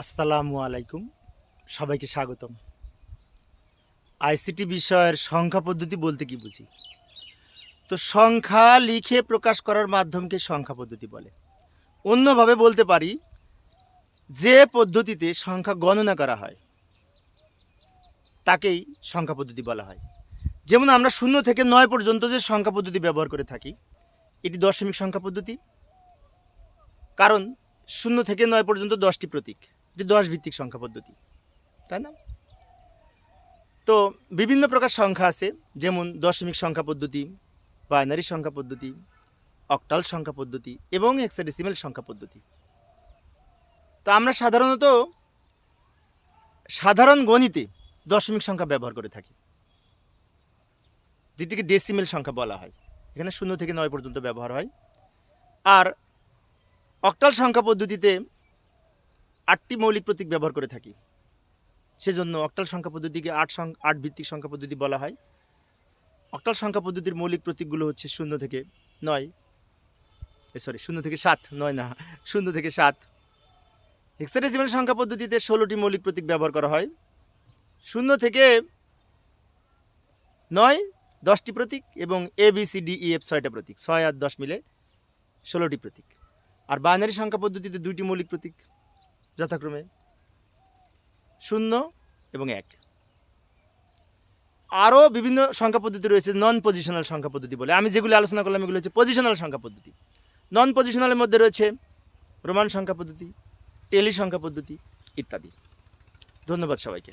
আসসালামু আলাইকুম। সবাইকে স্বাগতম। আইসিটি বিষয়ের সংখ্যা পদ্ধতি বলতে কি বুঝি? তো সংখ্যা লিখে প্রকাশ করার মাধ্যমকে সংখ্যা পদ্ধতি বলে। অন্যভাবে বলতে পারি, যে পদ্ধতিতে সংখ্যা গণনা করা হয়, তাকেই সংখ্যা পদ্ধতি বলা হয়। যেমন আমরা শূন্য থেকে নয় পর্যন্ত যে সংখ্যা পদ্ধতি ব্যবহার করে থাকি, এটি দশমিক সংখ্যা পদ্ধতি। কারণ শূন্য থেকে নয় পর্যন্ত দশটি প্রতীক। এটি দশ ভিত্তিক সংখ্যা পদ্ধতি, তাই না? তো বিভিন্ন প্রকার সংখ্যা আছে, যেমন দশমিক সংখ্যা পদ্ধতি, বাইনারি সংখ্যা পদ্ধতি, অক্টাল সংখ্যা পদ্ধতি এবং হেক্সাডেসিমেল সংখ্যা পদ্ধতি। তো আমরা সাধারণত সাধারণ গণিতে দশমিক সংখ্যা ব্যবহার করে থাকি, যেটিকে ডেসিমেল সংখ্যা বলা হয়। এখানে শূন্য থেকে নয় পর্যন্ত ব্যবহার হয়। আর অক্টাল সংখ্যা পদ্ধতিতে আটটি মৌলিক প্রতীক ব্যবহার করে থাকি। সেজন্য অক্টাল সংখ্যা পদ্ধতিকে আট আট ভিত্তিক সংখ্যা পদ্ধতি বলা হয়। অক্টাল সংখ্যা পদ্ধতির মৌলিক প্রতীকগুলো হচ্ছে শূন্য থেকে নয় সরি শূন্য থেকে সাত, নয় না, শূন্য থেকে সাত। হেক্সাডেসিমাল সংখ্যা পদ্ধতিতে ষোলোটি মৌলিক প্রতীক ব্যবহার করা হয়। শূন্য থেকে নয়, দশটি প্রতীক এবং A B C D E F ছয়টা প্রতীক। ছয় আর দশ মিলে ষোলোটি প্রতীক। আর বাইনারি সংখ্যা পদ্ধতিতে দুইটি মৌলিক প্রতীক। যথাক্রমে শূন্য এবং এক। আরও বিভিন্ন সংখ্যা পদ্ধতি রয়েছে নন পজিশনাল সংখ্যা পদ্ধতি বলে। আমি যেগুলো আলোচনা করলাম, এগুলো হচ্ছে পজিশনাল সংখ্যা পদ্ধতি। নন পজিশনালের মধ্যে রয়েছে রোমান সংখ্যা পদ্ধতি, টেলি সংখ্যা পদ্ধতি ইত্যাদি। ধন্যবাদ সবাইকে।